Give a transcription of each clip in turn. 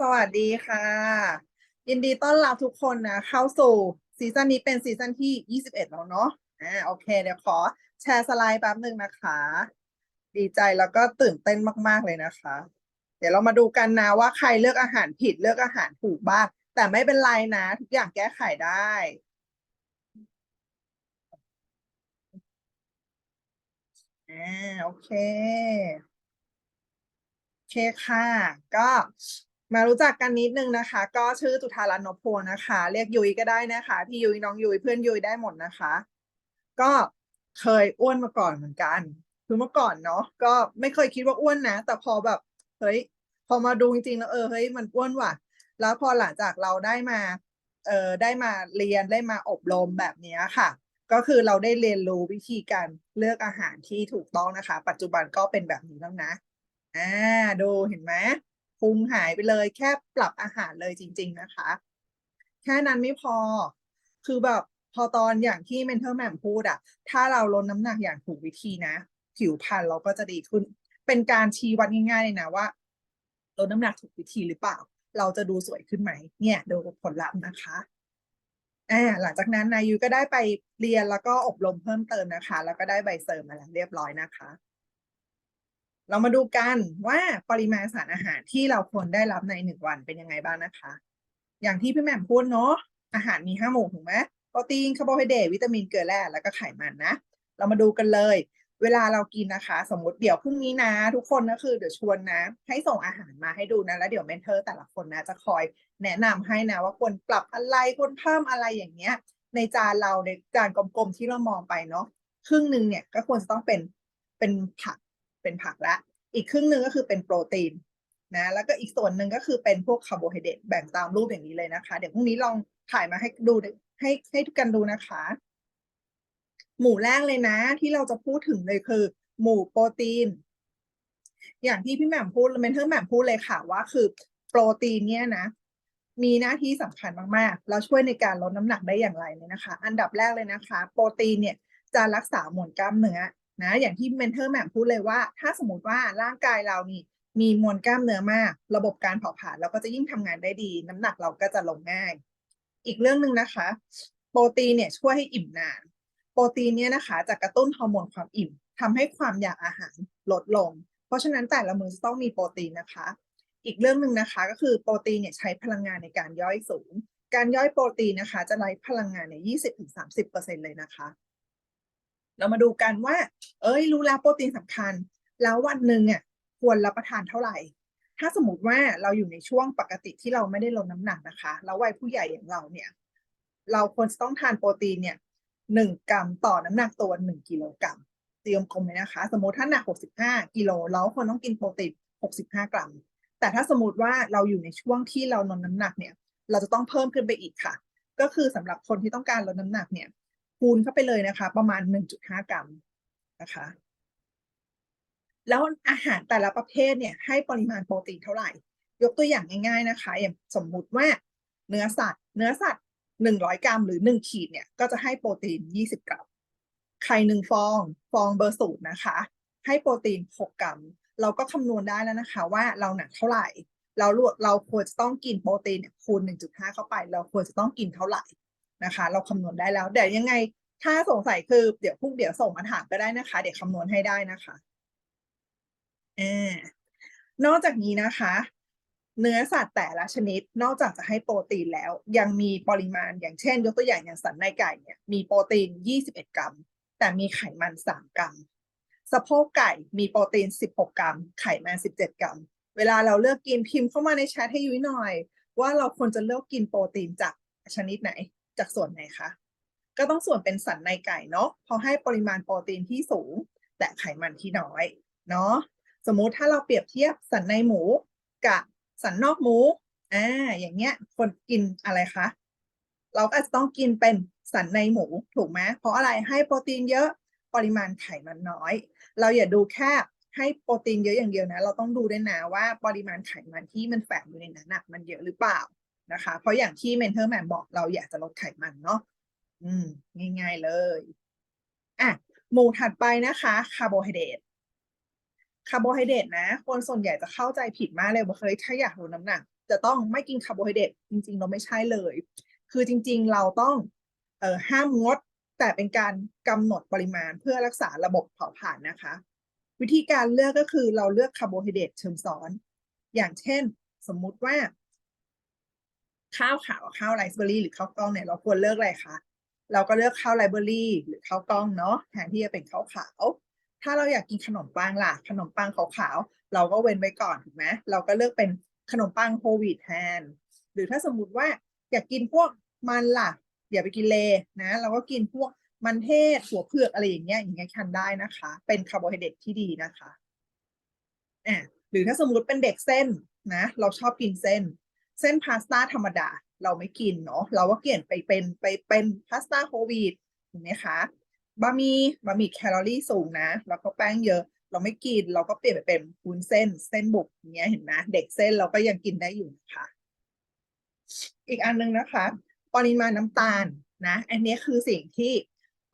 สวัสดีค่ะ ยินดีต้อนรับทุกคนนะ เข้าสู่ซีซั่นนี้เป็นซีซั่นที่ 21 แล้วเนาะอ่าโอเค เดี๋ยวขอแชร์สไลด์แป๊บหนึ่งนะคะ ดีใจแล้วก็ตื่นเต้นมาก ๆ เลยนะคะ เดี๋ยวเรามาดูกันนะว่าใครเลือกอาหารผิดเลือกอาหารถูกบ้าง แต่ไม่เป็นไรนะ ทุกอย่างแก้ไขได้ อ่าโอเค เคค่ะ ก็มารู้จักกันนิดนึงนะคะ ก็ชื่อจุธารัตน์นพพนะคะ เรียกยุ้ยก็ได้นะคะ พี่ยุ้ยน้องยุ้ยเพื่อนยุ้ยได้หมดนะคะ ก็เคยอ้วนมาก่อนเหมือนกัน คือเมื่อก่อนเนาะก็ไม่เคยคิดว่าอ้วนนะ แต่พอแบบเฮ้ยพอมาดูจริงๆแล้วเออเฮ้ยมันอ้วนว่ะ แล้วพอหลังจากเราได้มาเออได้มาเรียนได้มาอบรมแบบนี้ค่ะ ก็คือเราได้เรียนรู้วิธีการเลือกอาหารที่ถูกต้องนะคะ ปัจจุบันก็เป็นแบบนี้แล้วนะ อ่าดูเห็นไหมพุงหายไปเลย แค่ปรับอาหารเลยจริง ๆนะคะ แค่นั้นไม่พอ คือแบบพอตอนอย่างที่เมนเทอร์แมมพูดอะถ้าเราลดน้ำหนักอย่างถูกวิธีนะ ผิวพรรณเราก็จะดีขึ้น เป็นการชี้วัดง่ายๆเลยนะว่าลดน้ำหนักถูกวิธีหรือเปล่า เราจะดูสวยขึ้นไหม เนี่ยดูผลลัพธ์นะคะอ่าหลังจากนั้นนายูก็ได้ไปเรียนแล้วก็อบรมเพิ่มเติมนะคะ แล้วก็ได้ใบเสริมมาแล้วเรียบร้อยนะคะ เรามาดูกันว่าปริมาณสารอาหารที่เราควรได้รับในหนึ่งวันเป็นยังไงบ้างนะคะ อย่างที่พี่แหม่มพูดเนาะอาหารมีห้าหมู่ถูกไหมโปรตีนคาร์โบไฮเดรตวิตามินเกลือแร่แล้วก็ไขมันนะ เรามาดูกันเลย เวลาเรากินนะคะ สมมติเดี๋ยวพรุ่งนี้นะ ทุกคนก็คือเดี๋ยวชวนนะ ให้ส่งอาหารมาให้ดูนะ แล้วเดี๋ยวเมนเทอร์แต่ละคนนะ จะคอยแนะนำให้นะว่าควรปรับอะไรควรเพิ่มอะไรอย่างเงี้ย ในจานเราในจานกลมๆที่เรามองไปเนาะครึ่งหนึ่งเนี่ยก็ควรจะต้องเป็นเป็นผัก เป็นผักละ อีกครึ่งหนึ่งก็คือเป็นโปรตีนนะแล้วก็อีกส่วนหนึ่งก็คือเป็นพวกคาร์โบไฮเดรตแบ่งตามรูปอย่างนี้เลยนะคะ เดี๋ยวพรุ่งนี้ลองถ่ายมาให้ดูให้ให้ทุกกันดูนะคะ หมู่แรกเลยนะ ที่เราจะพูดถึงเลยคือ หมู่โปรตีน อย่างที่พี่แหม่มพูดเมนเทอร์แหม่มพูดเลยค่ะว่าคือโปรตีนเนี่ยนะ มีหน้าที่สำคัญมากๆแล้วช่วยในการลดน้ำหนักได้อย่างไรเนี่ยนะคะ อันดับแรกเลยนะคะ โปรตีนเนี่ยจะรักษามวลกล้ามเนื้อ นะอย่างที่เมนเทอร์แมมพูดเลยว่า ถ้าสมมติว่าร่างกายเรานี่มีมวลกล้ามเนื้อมาก ระบบการเผาผลาญเราก็จะยิ่งทำงานได้ดี น้ำหนักเราก็จะลงง่าย อีกเรื่องหนึ่งนะคะ โปรตีนเนี่ยช่วยให้อิ่มนาน โปรตีนเนี่ยนะคะจะกระตุ้นฮอร์โมนความอิ่มทำให้ความอยากอาหารลดลง เพราะฉะนั้นแต่ละมื้อจะต้องมีโปรตีนนะคะ อีกเรื่องหนึ่งนะคะก็คือโปรตีนเนี่ยใช้พลังงานในการย่อยสูง การย่อยโปรตีนนะคะ จะไร้พลังงานในยี่สิบถึงสามสิบเปอร์เซ็นเลยนะคะ เรามาดูกันว่า เอ้ย รู้แล้วโปรตีนสำคัญ แล้ววันหนึ่งเนี่ยควรรับประทานเท่าไหร่ ถ้าสมมติว่าเราอยู่ในช่วงปกติที่เราไม่ได้ลดน้ำหนักนะคะ แล้ววัยผู้ใหญ่อย่างเราเนี่ย เราควรจะต้องทานโปรตีนเนี่ยหนึ่งกรัมต่อน้ำหนักตัวหนึ่งกิโลกรัมเตรียมกลมเลยนะคะ สมมติถ้าหนักหกสิบห้ากิโลเราควรต้องกินโปรตีนหกสิบห้ากรัม แต่ถ้าสมมติว่าเราอยู่ในช่วงที่เราลดน้ำหนักเนี่ย เราจะต้องเพิ่มขึ้นไปอีกค่ะ ก็คือสำหรับคนที่ต้องการลดน้ำหนักเนี่ย คูณเข้าไปเลยนะคะ ประมาณ 1.5 กรัมนะคะ แล้วอาหารแต่ละประเภทเนี่ยให้ปริมาณโปรตีนเท่าไหร่ ยกตัวอย่างง่าย ๆนะคะ อย่างสมมุติว่าเนื้อสัตว์ เนื้อสัตว์ 100 กรัม หรือ 1 ขีดเนี่ยก็จะให้โปรตีน 20 กรัม ไข่หนึ่งฟอง ฟองเบอร์ศูนย์นะคะ ให้โปรตีน 6 กรัม เราก็คำนวณได้แล้วนะคะ ว่าเราหนักเท่าไหร่เราเราควรจะต้องกินโปรตีนเนี่ยคูณ 1.5 เข้าไป เราควรจะต้องกินเท่าไหร่ นะคะ เราคำนวณได้แล้วเดี๋ยวยังไง ถ้าสงสัยคือเดี๋ยวพวกเดี๋ยวส่งมาถามก็ได้นะคะ เดี๋ยวคำนวณให้ได้นะคะอ่านอกจากนี้นะคะ เนื้อสัตว์แต่ละชนิด นอกจากจะให้โปรตีนแล้ว ยังมีปริมาณอย่างเช่น ยกตัวอย่างอย่างสันในไก่เนี่ยมีโปรตีน 21 กรัม แต่มีไขมัน 3 กรัมสะโพกไก่มีโปรตีน 16 กรัม ไขมัน17 กรัม เวลาเราเลือกกินพิมพ์เข้ามาในแชทให้ยุ้ยหน่อย ว่าเราควรจะเลือกกินโปรตีนจากชนิดไหน จากส่วนไหนคะ ก็ต้องส่วนเป็นสันในไก่เนาะเพราะให้ปริมาณโปรตีนที่สูง แต่ไขมันที่น้อยเนาะสมมุติถ้าเราเปรียบเทียบสันในหมูกับสันนอกหมูอ่าอย่างเงี้ยคนกินอะไรคะเราก็จะต้องกินเป็นสันในหมูถูกไหมเพราะอะไรให้โปรตีนเยอะปริมาณไขมันน้อย เราอย่าดูแค่ให้โปรตีนเยอะอย่างเดียวนะ เราต้องดูด้วยนะว่าปริมาณไขมันที่มันแฝงอยู่ในนั้นมันเยอะหรือเปล่า นะคะ เพราะอย่างที่เมนเทอร์แมนบอกเราอยากจะลดไขมันเนาะอืม ง่ายๆเลยอะหมู่ถัดไปนะคะคาร์โบไฮเดรตคาร์โบไฮเดรตนะ คนส่วนใหญ่จะเข้าใจผิดมากเลยว่าเคยถ้าอยากลดน้ำหนัก จะต้องไม่กินคาร์โบไฮเดรตจริงๆ เราไม่ใช่เลย คือจริงๆ เราต้องเอ่อห้ามงด แต่เป็นการกำหนดปริมาณเพื่อรักษาระบบเผาผลาญนะคะ วิธีการเลือกก็คือเราเลือกคาร์โบไฮเดรตเชิงซ้อน อย่างเช่น สมมุติว่า ข้าวขาวข้าวไรซ์เบอร์รี่หรือข้าวกล้องเนี่ยเราควรเลือกอะไรคะเราก็เลือกข้าวไรซ์เบอร์รี่หรือข้าวกล้องเนาะแทนที่จะเป็นข้าวขาว ถ้าเราอยากกินขนมปังล่ะ ขนมปังขาวๆเราก็เว้นไว้ก่อนถูกไหมเราก็เลือกเป็นขนมปังโฮลวีตแทน หรือถ้าสมมุติว่าอยากกินพวกมันล่ะอย่าไปกินเลนะ เราก็กินพวกมันเทศหัวเผือกอะไรอย่างเงี้ยอย่างเงี้ยทานได้นะคะ เป็นคาร์โบไฮเดรตที่ดีนะคะอะหรือถ้าสมมุติเป็นเด็กเส้นนะ เราชอบกินเส้น เส้นพาสต้าธรรมดาเราไม่กินเนาะเราก็เปลี่ยนไปเป็นไปเป็นพาสต้าโฮลวีตถูกไหมคะบะหมี่บะหมี่แคลอรี่สูงนะ แล้วก็แป้งเยอะ เราไม่กินเราก็เปลี่ยนไปเป็นวุ้นเส้นเส้นบุกอย่างเงี้ยเห็นไหมเด็กเส้นเราก็ยังกินได้อยู่นะคะอีกอันหนึงนะคะปริมาณน้ำตาลนะอันนี้คือสิ่งที่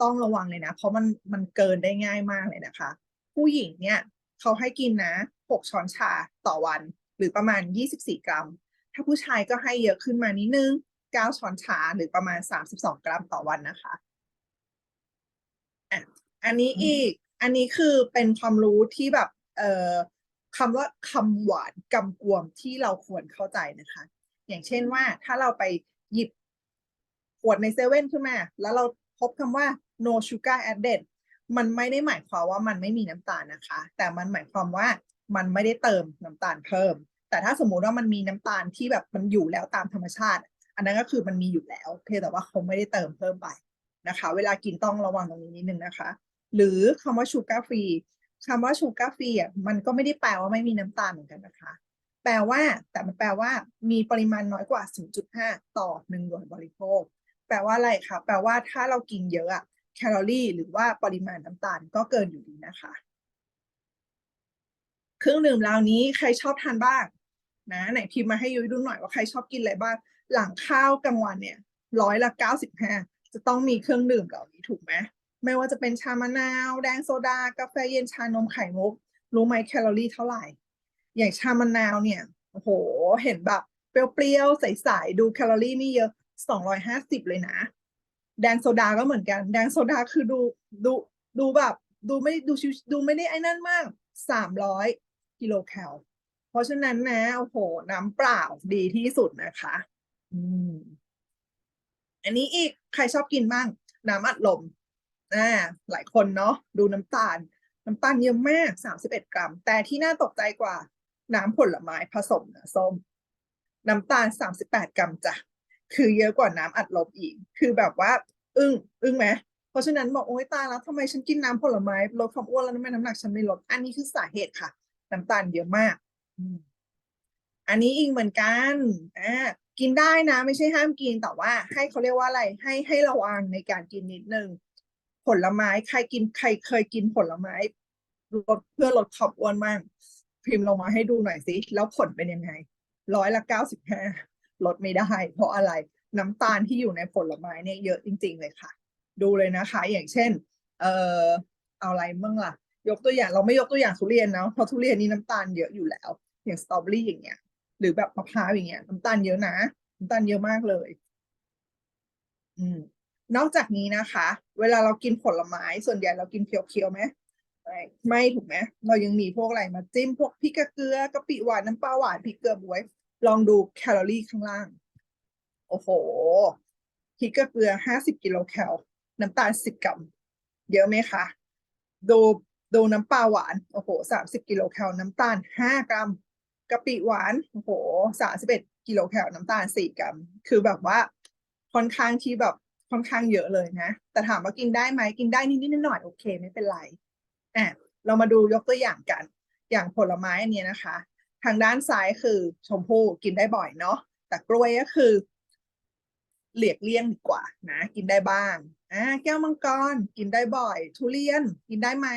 ต้องระวังเลยนะ เพราะมันมันเกินได้ง่ายมากเลยนะคะ ผู้หญิงเนี่ยเขาให้กินนะหกช้อนชาต่อวัน หรือประมาณยี่สิบสี่กรัมาผู้ชายก็ให้เยอะขึ้นมานิดนึงเก้าช้อนชาหรือประมาณสามสิบสองกรัมต่อวันนะคะอะอันนี้อีก อันนี้คือเป็นความรู้ที่แบบ เอ่อคำว่าคำหวานกำกวมที่เราควรเข้าใจนะคะ อย่างเช่นว่าถ้าเราไปหยิบขวดในเซเว่นขึ้นมา แล้วเราพบคำว่า no sugar added มันไม่ได้หมายความว่ามันไม่มีน้ำตาลนะคะ แต่มันหมายความว่ามันไม่ได้เติมน้ำตาลเพิ่ม แต่ถ้าสมมุติว่ามันมีน้ำตาลที่แบบมันอยู่แล้วตามธรรมชาติ อันนั้นก็คือมันมีอยู่แล้ว เพียงแต่ว่าเขาไม่ได้เติมเพิ่มไปนะคะ เวลากินต้องระวังตรงนี้นิดนึงนะคะ หรือคำว่า sugar free คำว่า sugar free อะมันก็ไม่ได้แปลว่าไม่มีน้ำตาลเหมือนกันนะคะ แปลว่าแต่มันแปลว่ามีปริมาณน้อยกว่า 0.5 ต่อหนึ่งหน่วยบริโภค แปลว่าอะไรคะแปลว่าถ้าเรากินเยอะอะแคลอรี่ หรือว่าปริมาณน้ำตาลก็เกินอยู่ดีนะคะ เครื่องดื่มเหล่านี้ใครชอบทานบ้าง นะไหนพิมพ์มาให้ยุ้ยดูหน่อยว่าใครชอบกินอะไรบ้างหลังข้าวกลางวันเนี่ยร้อยละเก้าสิบห้าจะต้องมีเครื่องดื่มเหล่านี้ถูกไหมไม่ว่าจะเป็นชามะนาว แดงโซดา กาแฟเย็นชานมไข่มุก รู้ไหมแคลอรี่เท่าไหร่ อย่างชามะนาวเนี่ยโอ้โห เห็นแบบเปรี้ยวๆใสๆดูแคลอรี่นี่เยอะสองร้อยห้าสิบเลยนะ แดงโซดาก็เหมือนกัน แดงโซดาคือดูดูดูแบบ ดูไม่ดูชิวดูไม่ได้ไอ้นั่นมากสามร้อยกิโลแคล เพราะฉะนั้นนะโอ้โห น้ำเปล่าดีที่สุดนะคะ อืม อันนี้อีกใครชอบกินบ้าง น้ำอัดลมอ่าหลายคนเนาะดูน้ำตาล น้ำตาลเยอะมากสามสิบเอ็ดกรัม แต่ที่น่าตกใจกว่า น้ำผลไม้ผสมนะส้ม น้ำตาลสามสิบแปดกรัมจ้ะคือเยอะกว่าน้ำอัดลมอีก คือแบบว่า อึ้งอึ้งไหมเพราะฉะนั้นบอกโอ๊ยตายแล้วทำไมฉันกินน้ำผลไม้ลดความอ้วนแล้วทำไมน้ำหนักฉันไม่ลด อันนี้คือสาเหตุค่ะ น้ำตาลเยอะมาก อันนี้อีกเหมือนกันอ่ากินได้นะ ไม่ใช่ห้ามกินแต่ว่าให้เขาเรียกว่าอะไร ให้ให้ระวังในการกินนิดนึงผลไม้ใครกินใครเคยกินผลไม้ลดเพื่อลดความอ้วนมากพิมพ์ลงมาให้ดูหน่อยสิแล้วผลเป็นยังไงร้อยละเก้าสิบห้าลดไม่ได้ เพราะอะไรน้ำตาลที่อยู่ในผลไม้เนี่ยเยอะจริง ๆ เลยค่ะ ดูเลยนะคะ อย่างเช่น เอ่อเอาอะไรบ้างล่ะ ยกตัวอย่างเราไม่ยกตัวอย่างทุเรียนเนาะเพราะทุเรียนนี่น้ำตาลเยอะอยู่แล้ว อย่างสตรอเบอรี่อย่างเงี้ย หรือแบบมะพร้าวอย่างเงี้ยน้ำตาลเยอะนะน้ำตาลเยอะมากเลย อืม นอกจากนี้นะคะ เวลาเรากินผลไม้ส่วนใหญ่เรากินเพียวๆไหมไม่ไม่ถูกไหมเรายังมีพวกอะไรมาจิ้มพวกพริกเกลือกะปิหวานน้ำปลาหวานพริกเกลือบวย ลองดูแคลอรี่ข้างล่าง โอ้โหพริกเกลือห้าสิบกิโลแคลน้ำตาลสิบกรัมเยอะไหมคะดูดูน้ำปลาหวานโอ้โหสามสิบกิโลแคลน้ำตาลห้ากรัม กะปิหวานโอ้โหสามสิบเอ็ดกิโลแคลน้ำตาลสี่กรัม คือแบบว่าค่อนข้างที่แบบค่อนข้างเยอะเลยนะ แต่ถามว่ากินได้ไหมกินได้นิดๆหน่อยโอเค ไม่เป็นไรอะเรามาดูยกตัวอย่างกัน อย่างผลไม้อันนี้นะคะ ทางด้านซ้ายคือชมพู่กินได้บ่อยเนาะแต่กล้วยก็คือเหลียกเลี่ยงดีกว่านะ กินได้บ้างอ่าแก้วมังกรกินได้บ่อย ทุเรียนกินได้ไหม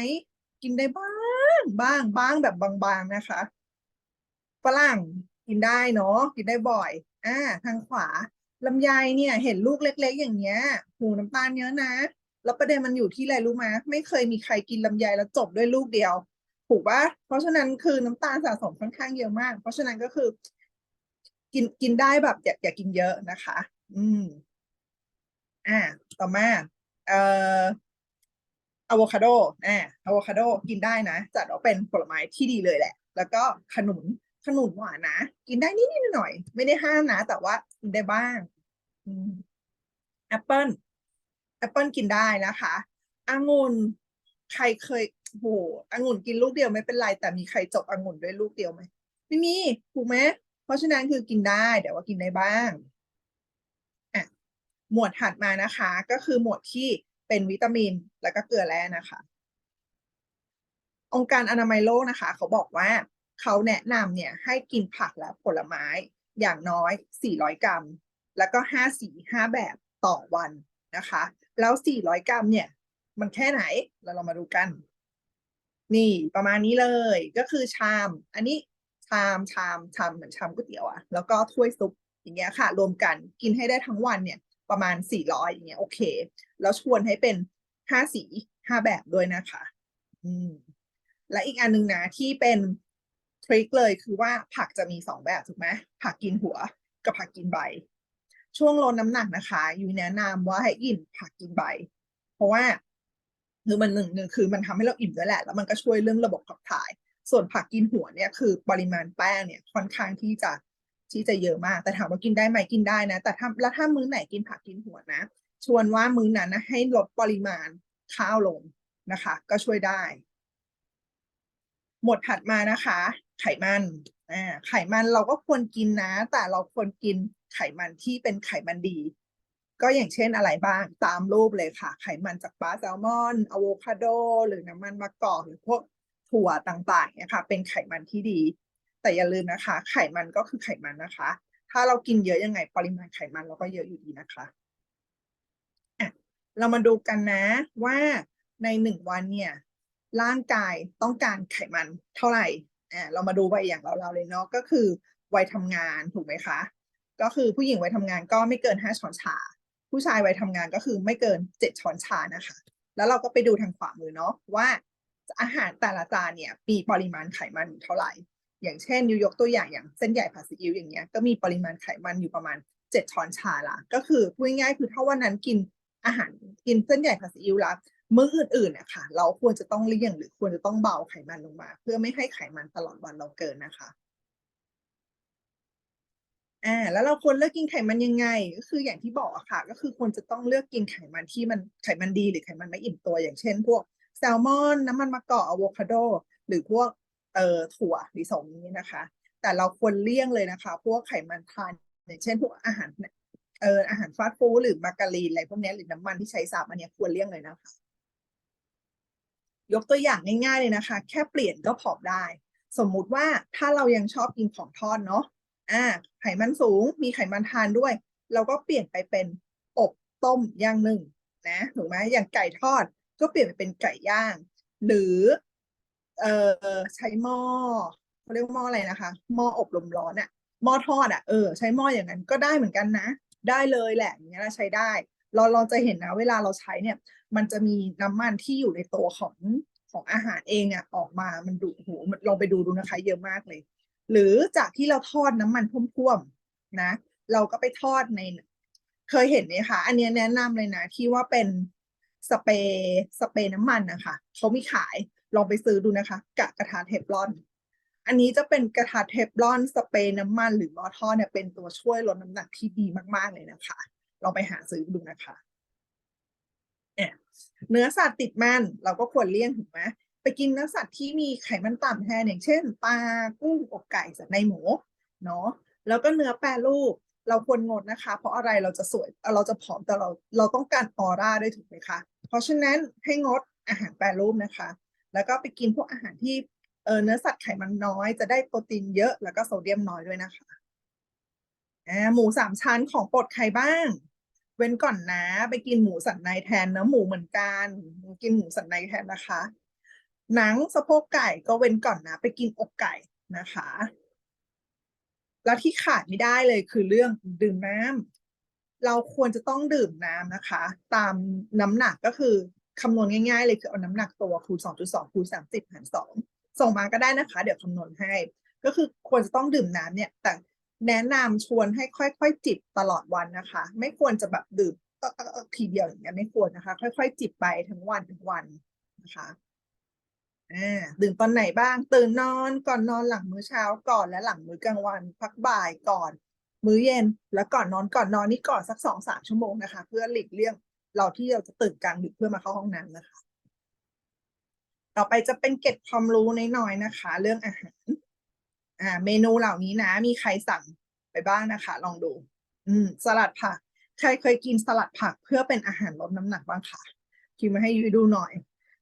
กินได้บ้างบ้างบ้างแบบบางๆนะคะ ฝรั่งกินได้เนาะกินได้บ่อย อ่า ทางขวาลำไยเนี่ยเห็นลูกเล็ก ๆ อย่างเงี้ยหูน้ำตาลเยอะนะ แล้วประเด็นมันอยู่ที่อะไรรู้ไหมไม่เคยมีใครกินลำไยแล้วจบด้วยลูกเดียว ถูกปะเพราะฉะนั้นคือน้ำตาลสะสมค่อนข้างเยอะมาก เพราะฉะนั้นก็คือ กินกินได้แบบอย่าอย่ากินเยอะนะคะ อืม อ่า ต่อมา เอ่ออะโวคาโดอ่าอะโวคาโดกินได้นะจัดว่าเป็นผลไม้ที่ดีเลยแหละ แล้วก็ขนุน ขนุนหวานนะ กินได้นิดๆหน่อยๆไม่ได้ห้ามนะ แต่ว่ากินได้บ้างแอปเปิลแอปเปิลกินได้นะคะองุ่นใครเคยโหองุ่นกินลูกเดียวไม่เป็นไร แต่มีใครจบองุ่นด้วยลูกเดียวไหมไม่มีถูกไหมเพราะฉะนั้นคือกินได้แต่ว่ากินได้บ้างอะหมวดถัดมานะคะ ก็คือหมวดที่เป็นวิตามินแล้วก็เกลือแร่นะคะ องค์การอนามัยโลกนะคะ เขาบอกว่า เขาแนะนำเนี่ยให้กินผักและผลไม้อย่างน้อย 400 กรัม แล้วก็ 5 สี 5 แบบต่อวันนะคะ แล้ว 400 กรัมเนี่ย มันแค่ไหน เราเรามาดูกัน นี่ประมาณนี้เลย ก็คือชาม อันนี้ชามชามชามเหมือนชามก๋วยเตี๋ยวอะแล้วก็ถ้วยซุปอย่างเงี้ยค่ะ รวมกันกินให้ได้ทั้งวันเนี่ย ประมาณ 400 อย่างเงี้ยโอเค แล้วชวนให้เป็น 5 สี 5 แบบด้วยนะคะ อืม และอีกอันหนึงนะที่เป็น ทริคเลยคือว่าผักจะมีสองแบบถูกไหมผักกินหัวกับผักกินใบ ช่วงลดน้ำหนักนะคะยูแนะนำว่าให้กินผักกินใบ เพราะว่าคือมันหนึ่งหนึ่งคือมันทำให้เราอิ่มด้วยแหละ แล้วมันก็ช่วยเรื่องระบบขับถ่าย ส่วนผักกินหัวเนี่ยคือปริมาณแป้งเนี่ยค่อนข้างที่จะที่จะเยอะมาก แต่ถามว่ากินได้ไหมกินได้นะ แต่ถ้าแล้วถ้ามื้อไหนกินผักกินหัวนะ ชวนว่ามื้อนั้นนะให้ลดปริมาณข้าวลงนะคะ ก็ช่วยได้ หมวดถัดมานะคะไขมันอ่าไขมันเราก็ควรกินนะ แต่เราควรกินไขมันที่เป็นไขมันดี ก็อย่างเช่นอะไรบ้างตามรูปเลยค่ะ ไขมันจากปลาแซลมอนอะโวคาโด หรือน้ำมันมะกอกหรือพวกถั่วต่างๆเนี่ยค่ะเป็นไขมันที่ดี แต่อย่าลืมนะคะ ไขมันก็คือไขมันนะคะ ถ้าเรากินเยอะยังไงปริมาณไขมันเราก็เยอะอยู่ดีนะคะะเรามาดูกันนะว่าในหนึ่งวันเนี่ยร่างกายต้องการไขมันเท่าไหร่ อ่าเรามาดูวัยอย่างเราเราเลยเนาะก็คือวัยทำงานถูกไหมคะ ก็คือผู้หญิงวัยทำงานก็ไม่เกินห้าช้อนชา ผู้ชายวัยทำงานก็คือไม่เกินเจ็ดช้อนชานะคะ แล้วเราก็ไปดูทางขวามือเนาะว่าอาหารแต่ละจานเนี่ยมีปริมาณไขมันอยู่เท่าไหร่ อย่างเช่นยูยกตัวอย่างอย่างเส้นใหญ่ผัดซีอิ๊วอย่างเงี้ยก็มีปริมาณไขมันอยู่ประมาณเจ็ดช้อนชาละก็คือพูดง่ายๆคือถ้าวันนั้นกินอาหารกินเส้นใหญ่ผัดซีอิ๊วละ มื้ออื่นๆเนี่ยค่ะเราควรจะต้องเลี่ยงหรือควรจะต้องเบาไขมันลงมา เพื่อไม่ให้ไขมันตลอดวันเราเกินนะคะอ่าแล้วเราควรเลือกกินไขมันยังไง ก็คืออย่างที่บอกอะค่ะ ก็คือควรจะต้องเลือกกินไขมันที่มันไขมันดีหรือไขมันไม่อิ่มตัวอย่างเช่น พวกแซลมอนน้ำมันมะกอกอะโวคาโดหรือพวกเอ่อถั่วลิสงนี้นะคะ แต่เราควรเลี่ยงเลยนะคะ พวกไขมันทานอย่างเช่น พวกอาหารเอ่ออาหารฟาสต์ฟู้ดหรือมาการีนอะไรพวกนี้หรือน้ำมันที่ใช้สับอันนี้ควรเลี่ยงเลยนะคะ ยกตัวอย่างง่ายๆเลยนะคะ แค่เปลี่ยนก็ผอมได้ สมมุติว่าถ้าเรายังชอบกินของทอดเนาะอ่าไขมันสูงมีไขมันทานด้วย เราก็เปลี่ยนไปเป็นอบต้มย่างหนึ่งนะถูกไหมอย่างไก่ทอดก็เปลี่ยนไปเป็นไก่ย่าง หรือเอ่อใช้หม้อเขาเรียกหม้ออะไรนะคะหม้ออบลมร้อนอะหม้อทอดอะเออใช้หม้ออย่างนั้นก็ได้เหมือนกันนะ ได้เลยแหละอย่างเงี้ยเราใช้ได้ เราเราจะเห็นนะเวลาเราใช้เนี่ย มันจะมีน้ำมันที่อยู่ในตัวของของอาหารเองเนี่ยออกมามันดูโหมันลองไปดูดูนะคะ เยอะมากเลย หรือจากที่เราทอดน้ำมันท่วมๆนะ เราก็ไปทอดใน เคยเห็นไหมคะอันนี้แนะนำเลยนะที่ว่าเป็นสเปรย์สเปรย์น้ำมันนะคะเขามีขายลองไปซื้อดูนะคะกะกระทะเทฟลอน อันนี้จะเป็นกระทะเทฟลอนสเปรย์น้ำมัน หรือมอทอดเนี่ยเป็นตัวช่วยลดน้ำหนักที่ดีมากๆเลยนะคะ ลองไปหาซื้อดูนะคะเนื้อสัตว์ติดมันเราก็ควรเลี่ยงถูกไหมไปกินเนื้อสัตว์ที่มีไขมันต่ำแทนอย่างเช่นปลากุ้งอกไก่สัตว์ในหมูเนาะแล้วก็เนื้อแปรรูปเราควรงดนะคะ เพราะอะไรเราจะสวยเราจะผอมแต่เราเราต้องการออร่าด้วยถูกไหมคะเพราะฉะนั้นให้งดอาหารแปรรูปนะคะ แล้วก็ไปกินพวกอาหารที่เเนื้อสัตว์ไขมันน้อย จะได้โปรตีนเยอะแล้วก็โซเดียมน้อยด้วยนะคะหมูสามชั้นของโปรดใครบ้าง เว้นก่อนนะ ไปกินหมูสันในแทนเนื้อหมูเหมือนกัน กินหมูสันในแทนนะคะ หนังสะโพกไก่ก็เว้นก่อนนะ ไปกินอกไก่นะคะ แล้วที่ขาดไม่ได้เลยคือเรื่องดื่มน้ำเราควรจะต้องดื่มน้ำนะคะ ตามน้ำหนักก็คือคำนวณง่ายๆเลยคือเอาน้ำหนักตัวคูณ2.2คูณ30หาร2ส่งมาก็ได้นะคะ เดี๋ยวคำนวณให้ ก็คือควรจะต้องดื่มน้ำเนี่ย แต่ แนะนำชวนให้ค่อยๆ จิบตลอดวันนะคะ ไม่ควรจะแบบดื่มเอ่อเอ่อเอ่อทีเดียวอย่างเงี้ยไม่ควรนะคะ ค่อย ๆ จิบไปทั้งวันทั้งวันนะคะอ่าดื่มตอนไหนบ้าง ตื่นนอนก่อนนอนหลังมื้อเช้าก่อนและหลังมื้อกลางวัน พักบ่ายก่อน มื้อเย็น แล้วก่อนนอนก่อนนอนนี่ก่อนสักสองสามชั่วโมงนะคะ เพื่อหลีกเลี่ยงเราที่เราจะตื่นกลางดึกเพื่อมาเข้าห้องน้ำนะคะ ต่อไปจะเป็นเกร็ดความรู้น้อยๆนะคะ เรื่องอาหาร อ่า เมนูเหล่านี้นะ มีใครสั่งไปบ้างนะคะ ลองดู อืม สลัดผัก ใครเคยกินสลัดผักเพื่อเป็นอาหารลดน้ำหนักบ้างคะพิมพ์มาให้ยุยดูหน่อย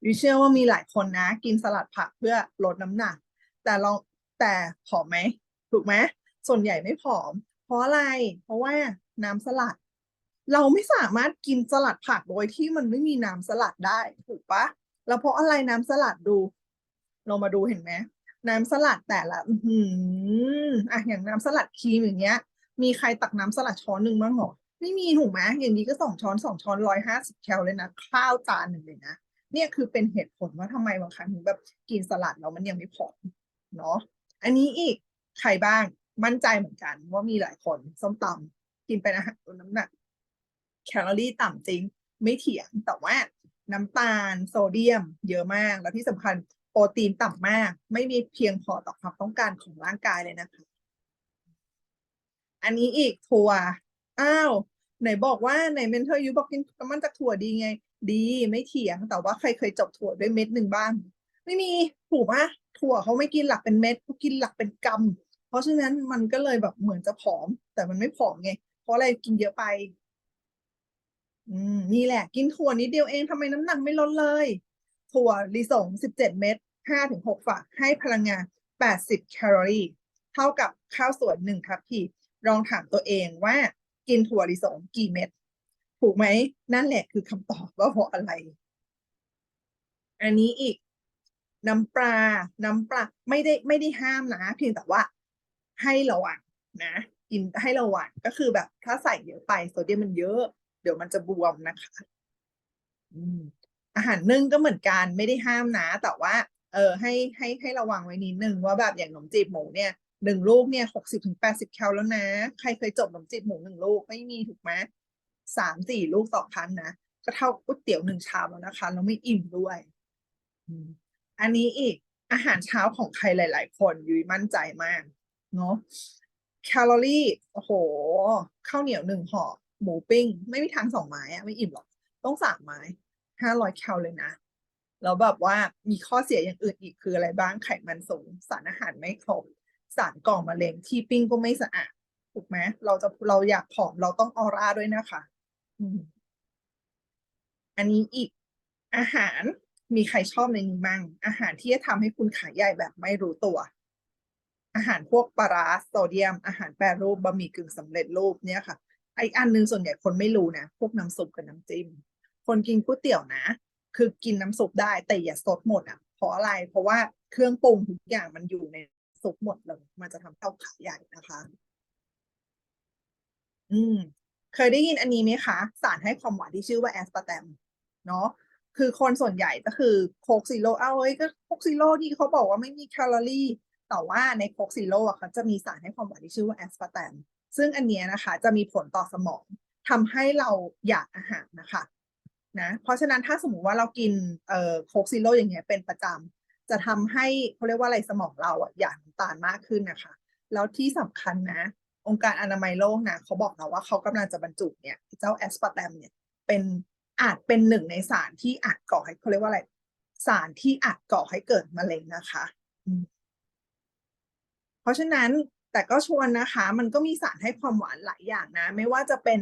ยุยเชื่อว่ามีหลายคนนะ กินสลัดผักเพื่อลดน้ำหนัก แต่ลองแต่ผอมไหมถูกไหมส่วนใหญ่ไม่ผอม เพราะอะไร เพราะว่าน้ำสลัด เราไม่สามารถกินสลัดผักโดยที่มันไม่มีน้ำสลัดได้ ถูกปะแล้วเพราะอะไรน้ำสลัดดู เรามาดูเห็นไหม น้ำสลัดแต่ละอืออะอย่างน้ำสลัดครีมอย่างเงี้ย มีใครตักน้ำสลัดช้อนหนึ่งบ้างหรอไม่มีถูกไหมอย่างนี้ก็สองช้อนสองช้อนร้อยห้าสิบแคลเลยนะข้าวจานหนึ่งเลยนะเนี่ยคือเป็นเหตุผลว่าทำไมบางครั้งถึงแบบกินสลัดแล้วมันยังไม่พอเนาะอันนี้อีกใครบ้างมั่นใจเหมือนกัน ว่ามีหลายคนส้มตำกินเป็นอาหารลดน้ำหนักแคลอรี่ต่ำจริง ไม่เถียงแต่ว่าน้ำตาลโซเดียม เยอะมากแล้วที่สำคัญ โปรตีนต่ำมาก ไม่มีเพียงพอต่อความต้องการของร่างกายเลยนะคะ อันนี้อีกถั่ว อ้าวไหนบอกว่าไหนเมนเทอร์ยูบอกกินมันจากถั่วดีไง ดีไม่เถียง แต่ว่าใครเคยจบถั่วด้วยเม็ดหนึ่งบ้าง ไม่มีถูกปะถั่วเขาไม่กินหลักเป็นเม็ดเขากินหลักเป็นกำเพราะฉะนั้นมันก็เลยแบบเหมือนจะผอม แต่มันไม่ผอมไง เพราะอะไรกินเยอะไป อืมนี่แหละ กินถั่วนิดเดียวเองทำไมน้ำหนักไม่ลดเลย ถั่วลิสง 17 เม็ด5ถึง6ฝักให้พลังงาน 80 แคลอรี่ เท่ากับข้าวสวย1ทัพพีลองถามตัวเองว่ากินถั่วลิสงกี่เม็ด ถูกไหม นั่นแหละคือคำตอบว่าเพราะอะไร อันนี้อีก น้ำปลา น้ำปลา ไม่ได้ไม่ได้ห้ามนะ เพียงแต่ว่าให้ระวังนะ กินให้ระวังก็คือแบบถ้าใส่เยอะไปโซเดียมมันเยอะ เดี๋ยวมันจะบวมนะคะ อืม อาหารนึ่งก็เหมือนกันไม่ได้ห้ามนะ แต่ว่า เออให้ให้ให้ระวังไว้นิดนึงว่าแบบอย่างขนมจีบหมูเนี่ยหนึ่งลูกเนี่ยหกสิบถึงแปดสิบแคลแล้วนะ ใครเคยจบขนมจีบหมูหนึ่งลูกไม่มีถูกไหมสามสี่ลูกต่อครั้งนะ ก็เท่าก๋วยเตี๋ยวหนึ่งชามแล้วนะคะแล้วไม่อิ่มด้วย อันนี้อีกอาหารเช้าของใครหลาย ๆ คนยุ้ยมั่นใจมากเนาะแคลอรี่โอ้โหข้าวเหนียวหนึ่งห่อหมูปิ้ง ไม่มีทางสองไม้อะไม่อิ่มหรอก ต้องสามไม้ ห้าร้อยแคลเลยนะแล้วแบบว่ามีข้อเสียอย่างอื่นอีกคืออะไรบ้างไขมันสูง สารอาหารไม่ครบ สารก่อมะเร็งที่ปิ้งก็ไม่สะอาดถูกไหมเราจะเราอยากผอมเราต้องออร่าด้วยนะคะอันนี้อีกอาหารมีใครชอบในนี้มั่ง อาหารที่จะทำให้คุณขายใหญ่แบบไม่รู้ตัว อาหารพวกปลาร้าโซเดียม อาหารแปรรูปบะหมี่กึ่งสำเร็จรูปเนี่ยค่ะไออันหนึงส่วนใหญ่คนไม่รู้นะพวกน้ำซุปกับน้ำจิ้ม คนกินก๋วยเตี๋ยวนะ คือกินน้ำซุปได้แต่อย่าซดหมดอะเพราะอะไร เพราะว่าเครื่องปรุงทุกอย่างมันอยู่ในซุปหมดเลยมันจะทำให้เราขาใหญ่นะคะ อืม เคยได้ยินอันนี้ไหมคะ สารให้ความหวานที่ชื่อว่าแอสปาร์ตมเนาะคือคนส่วนใหญ่ก็คือโคกซีโร่เอาเอ้ยก็โคกซีโร่ที่เขาบอกว่าไม่มีแคลอรี่ แต่ว่าในโคกซีโร่อะค่ะจะมีสารให้ความหวานที่ชื่อว่าแอสปาร์ตมซึ่งอันเนี้ยนะคะ จะมีผลต่อสมองทำให้เราอยากอาหารนะคะ นะเพราะฉะนั้นถ้าสมมติว่าเรากินเอ่อโคกซีโร่อย่างเงี้ยเป็นประจำจะทำให้เขาเรียกว่าอะไรสมองเราอะอยากน้ำตาลมากขึ้นนะคะแล้วที่สำคัญนะ องค์การอนามัยโลกนะเขาบอกนะว่าเขากำลังจะบรรจุเนี่ยเจ้าแอสปาร์แตมเนี่ยเป็นอาจเป็นหนึ่งในสารที่อาจก่อให้เขาเรียกว่าอะไรสารที่อาจก่อให้เกิดมะเร็งนะคะเพราะฉะนั้นแต่ก็ชวนนะคะ มันก็มีสารให้ความหวานหลายอย่างนะ ไม่ว่าจะเป็น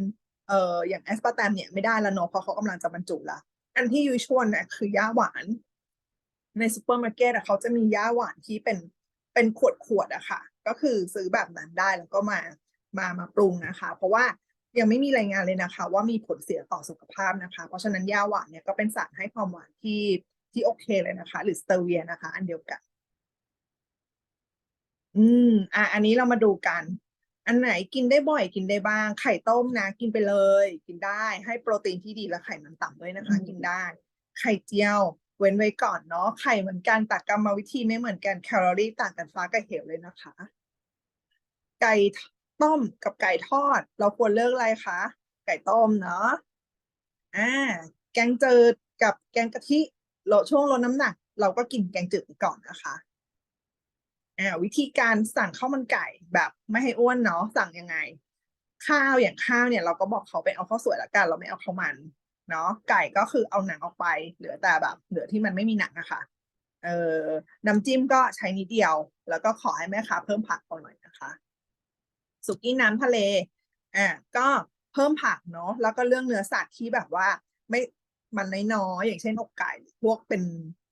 เอ่ออย่างแอสปาร์ตมเนี่ยไม่ได้แล้วเนาะเพราะเขากำลังจะบรรจุละอันที่ยุ้ยชวนนะคือย่าหวาน ในซูเปอร์มาร์เก็ตอะเขาจะมีย่าหวานที่เป็นเป็นขวดขวดอะค่ะ ก็คือซื้อแบบนั้นได้แล้วก็มามามาปรุงนะคะ เพราะว่ายังไม่มีรายงานเลยนะคะ ว่ามีผลเสียต่อสุขภาพนะคะ เพราะฉะนั้นย่าหวานเนี่ยก็เป็นสารให้ความหวานที่ที่โอเคเลยนะคะ หรือสเตอร์เวียนะคะ อันเดียวกัน อืม อะอันนี้เรามาดูกัน อันไหนกินได้บ่อยกินได้บ้าง ไข่ต้มนะ กินไปเลย กินได้ให้โปรตีนที่ดีและไขมันต่ำด้วยนะคะ กินได้ ไข่เจียว เว้นไว้ก่อนเนาะไข่เหมือนกันแต่กรรมวิธีไม่เหมือนกันแคลอรี่ต่างกันฟ้ากับเหวเลยนะคะ ไก่ต้มกับไก่ทอด เราควรเลือกอะไรคะไก่ต้มเนาะอ่าแกงจืดกับแกงกะทิลดช่วงลดน้ำหนัก เราก็กินแกงจืดไปก่อนนะคะ อ่าวิธีการสั่งข้าวมันไก่แบบไม่ให้อ้วนเนาะสั่งยังไง ข้าวอย่างข้าวเนี่ยเราก็บอกเขาไปเอาข้าวสวยละกัน เราไม่เอาข้าวมันเนาะไก่ก็คือเอาหนังออกไป เหลือแต่แบบ เหลือที่มันไม่มีหนังอะค่ะเออน้ำจิ้มก็ใช้นิดเดียว แล้วก็ขอให้แม่ค้าเพิ่มผักเอาหน่อยนะคะสุกี้น้ำทะเลอ่าก็เพิ่มผักเนาะแล้วก็เรื่องเนื้อสัตว์ที่แบบว่าไม่มันน้อยๆอย่างเช่นอกไก่พวกเป็น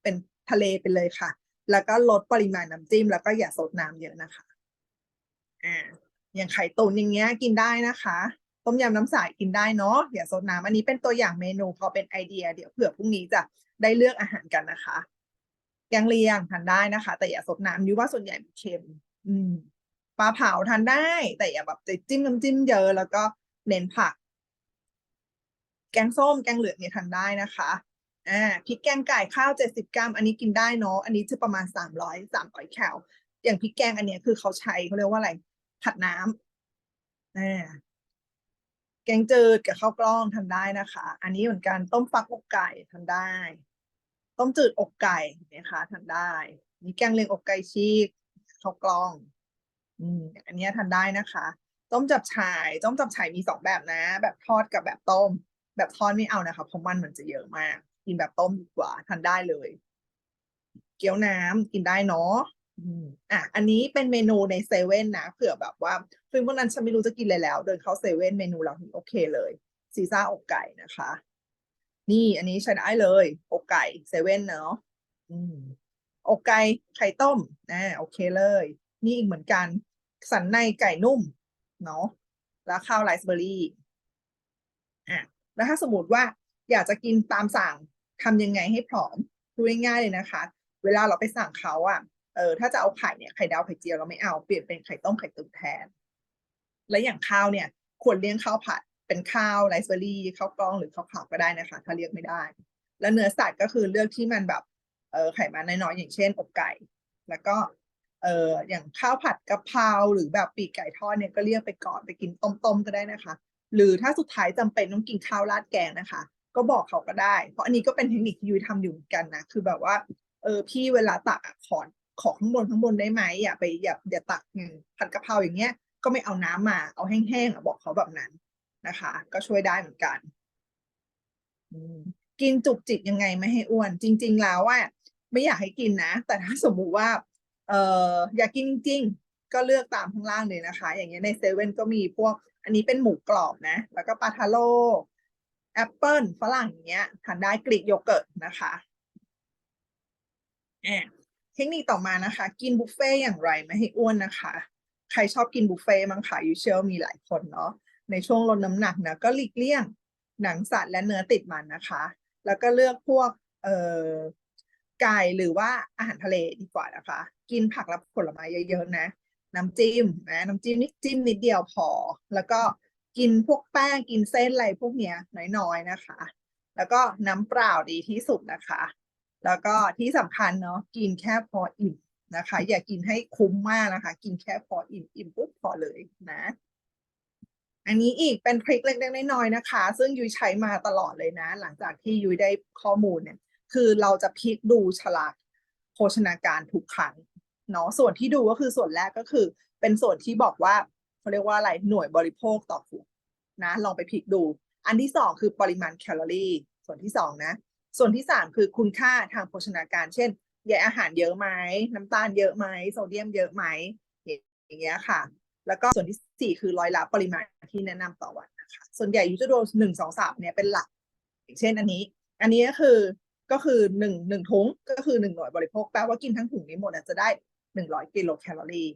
เป็นทะเลไปเลยค่ะ แล้วก็ลดปริมาณน้ำจิ้ม แล้วก็อย่าซดน้ำเยอะนะคะอ่าอย่างไข่ตุ๋นอย่างเงี้ยกินได้นะคะ ต้มยำน้ำใสกินได้เนาะอย่าซดน้ำอันนี้เป็นตัวอย่างเมนูพอเป็นไอเดียเดี๋ยวเผื่อพรุ่งนี้จะได้เลือกอาหารกันนะคะแกงเลียงทานได้นะคะ แต่อย่าซดน้ำยุ้ยว่าส่วนใหญ่มันเค็ม อืมปลาเผาทานได้ แต่อย่าแบบจะจิ้มน้ำจิ้มเยอะแล้วก็เน้นผัก แกงส้มแกงเหลืองเนี่ยทานได้นะคะ อ่าพริกแกงไก่ข้าวเจ็ดสิบกรัม อันนี้กินได้เนาะอันนี้จะประมาณสามร้อยสามร้อยแคลอย่างพริกแกงอันเนี้ยคือเขาใช้เขาเรียกว่าอะไรผัดน้ำอ่าแกงจืดกับข้าวกล้องทำได้นะคะ อันนี้เหมือนกันต้มฟักอกไก่ทำได้ ต้มจืดอกไก่นะคะทำได้มีแกงเลียงอกไก่ชีกข้าวกล้อง อืมอันนี้ยทาได้นะคะต้มจับฉ่ายต้มจับฉ่ายมีสองแบบนะ แบบทอดกับแบบต้ม แบบทอดไม่เอานะคะเพราะมันมันจะเยอะมาก กินแบบต้มดีกว่าทานได้เลย เกี๊ยวน้ำกินได้เนาะอะ อันนี้เป็นเมนูในเซเว่นนะเผื่อแบบว่าซึ่งวันนั้นฉันไม่รู้จะกินอะไรแล้ว เดินเข้าเซเว่นเมนูเราโอเคเลยซีซ่าอกไก่นะคะ นี่อันนี้ใช้ได้เลยอกไก่เซเว่นเนาะอืมอกไก่ไข่ต้มอ่าโอเคเลย นี่อีกเหมือนกัน สันในไก่นุ่ม เนาะแล้วข้าวไรซ์เบอร์รี่อะแล้วถ้าสมมติว่าอยากจะกินตามสั่ง ทำยังไงให้ผอมดูง่ายๆเลยนะคะ เวลาเราไปสั่งเขาอะเออถ้าจะเอาไข่เนี่ยไข่ดาวไข่เจียวเราไม่เอาเปลี่ยนเป็นไข่ต้มไข่ตุ๋นแทน และอย่างข้าวเนี่ยควรเลี้ยงข้าวผัดเป็นข้าวไรซ์เบอร์รี่ข้าวกล้องหรือข้าวขาวก็ได้นะคะ ถ้าเรียกไม่ได้ แล้วเนื้อสัตว์ก็คือเลือกที่มันแบบเออไขมันน้อยๆอย่างเช่นอกไก่ แล้วก็เอออย่างข้าวผัดกะเพราหรือแบบปีกไก่ทอดเนี่ยก็เรียกไปก่อนไปกินต้มๆก็ได้นะคะ หรือถ้าสุดท้ายจำเป็นต้องกินข้าวราดแกงนะคะ ก็บอกเขาก็ได้ เพราะอันนี้ก็เป็นเทคนิคที่ยุ้ยทำอยู่เหมือนกันนะ คือแบบว่า เออพี่เวลาตักขอขอข้างบนข้างบนได้ไหมอย่าไปอย่าอย่าตักอย่างผัดกะเพราอย่างเงี้ย ก็ไม่เอาน้ำมา เอาแห้งๆบอกเขาแบบนั้นนะคะ ก็ช่วยได้เหมือนกันกินจุกจิกยังไงไม่ให้อ้วน จริง ๆ แล้วว่าไม่อยากให้กินนะ แต่ถ้าสมมุติว่า เอออยากกินจริงก็เลือกตามข้างล่างเลยนะคะ อย่างเงี้ยในเซเว่นก็มีพวก อันนี้เป็นหมูกรอบนะ แล้วก็ปาทาโร แอปเปิลฝรั่งอย่างเงี้ยทานได้กรีกโยเกิร์ตนะคะอะเทคนิคต่อมานะคะ กินบุฟเฟ่อย่างไรไม่ให้อ้วนนะคะ ใครชอบกินบุฟเฟ่มั้งคะยูเชื่อว่ามีหลายคนเนาะในช่วงลดน้ำหนักนะก็หลีกเลี่ยงหนังสัตว์และเนื้อติดมันนะคะ แล้วก็เลือกพวกเอ่อไก่หรือว่าอาหารทะเลดีกว่านะคะ กินผักและผลไม้เยอะๆนะ น้ำจิ้มนะน้ำจิ้มนิดจิ้มนิดเดียวพอ แล้วก็ กินพวกแป้งกินเส้นอะไรพวกเนี้ยน้อยๆนะคะ แล้วก็น้ำเปล่าดีที่สุดนะคะ แล้วก็ที่สำคัญเนาะกินแค่พออิ่มนะคะ อย่ากินให้คุ้มมากนะคะ กินแค่พออิ่มอิ่มปุ๊บพอเลยนะ อันนี้อีกเป็นทริคเล็กๆน้อยๆนะคะ ซึ่งยุ้ยใช้มาตลอดเลยนะ หลังจากที่ยุ้ยได้ข้อมูลเนี่ย คือเราจะพลิกดูฉลากโภชนาการทุกครั้งเนาะส่วนที่ดูก็คือส่วนแรกก็คือ เป็นส่วนที่บอกว่า เขาเรียกว่าอะไรหน่วยบริโภคต่อฝุ่นะลองไปพลิกดู อันที่สองคือปริมาณแคลอรี่ ส่วนที่สองนะ ส่วนที่สามคือคุณค่าทางโภชนาการ เช่นใยอาหารเยอะไหมน้ำตาลเยอะไหมโซเดียมเยอะไหมอย่างเงี้ยค่ะ แล้วก็ส่วนที่สี่คือร้อยละปริมาณที่แนะนำต่อวันนะคะส่วนใหญ่ยูจะโดนหนึ่งสองสามเนี่ยเป็นหลัก อย่างเช่นอันนี้ อันนี้ก็คือก็คือหนึ่งหนึ่งถุงก็คือหนึ่งหน่วยบริโภคแปลว่ากินทั้งถุงนี้หมดจะได้หนึ่งร้อยกิโลแคลอรี่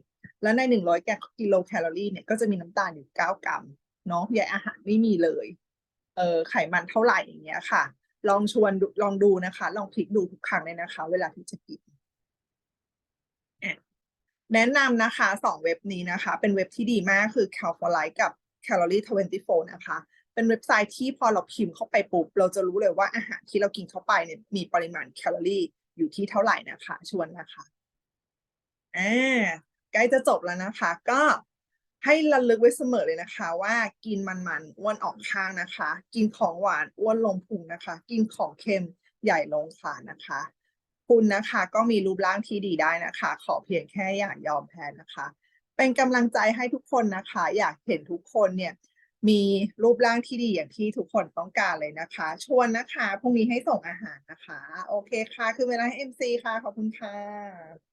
แล้วในหนึ่งร้อยกิโลแคลอรี่เนี่ยก็จะมีน้ำตาลอยู่เก้ากรัมเนาะใยอาหารไม่มีเลย เออไขมันเท่าไหร่อย่างเงี้ยค่ะ ลองชวนลองดูนะคะ ลองพลิกดูทุกครั้งเลยนะคะ เวลาที่จะกินแนะนำนะคะสองเว็บนี้นะคะ เป็นเว็บที่ดีมากคือ Calfolite กับ Calorie 24 นะคะ เป็นเว็บไซต์ที่พอเราพิมพ์เข้าไปปุ๊บ เราจะรู้เลยว่าอาหารที่เรากินเข้าไปเนี่ยมีปริมาณแคลอรี่อยู่ที่เท่าไหร่นะคะ ชวนนะคะอ่า ใกล้จะจบแล้วนะคะ ก็ให้ระลึกไว้เสมอเลยนะคะ ว่ากินมันๆอ้วนออกข้างนะคะ กินของหวานอ้วนลงพุงนะคะ กินของเค็มใหญ่ลงขานะคะ คุณนะคะก็มีรูปร่างที่ดีได้นะคะ ขอเพียงแค่อย่ายอมแพ้นะคะ เป็นกำลังใจให้ทุกคนนะคะ อยากเห็นทุกคนเนี่ยมีรูปร่างที่ดีอย่างที่ทุกคนต้องการเลยนะคะ ชวนนะคะพรุ่งนี้ให้ส่งอาหารนะคะ โอเคค่ะ คือเวลาให้ MC ค่ะ ขอบคุณค่ะ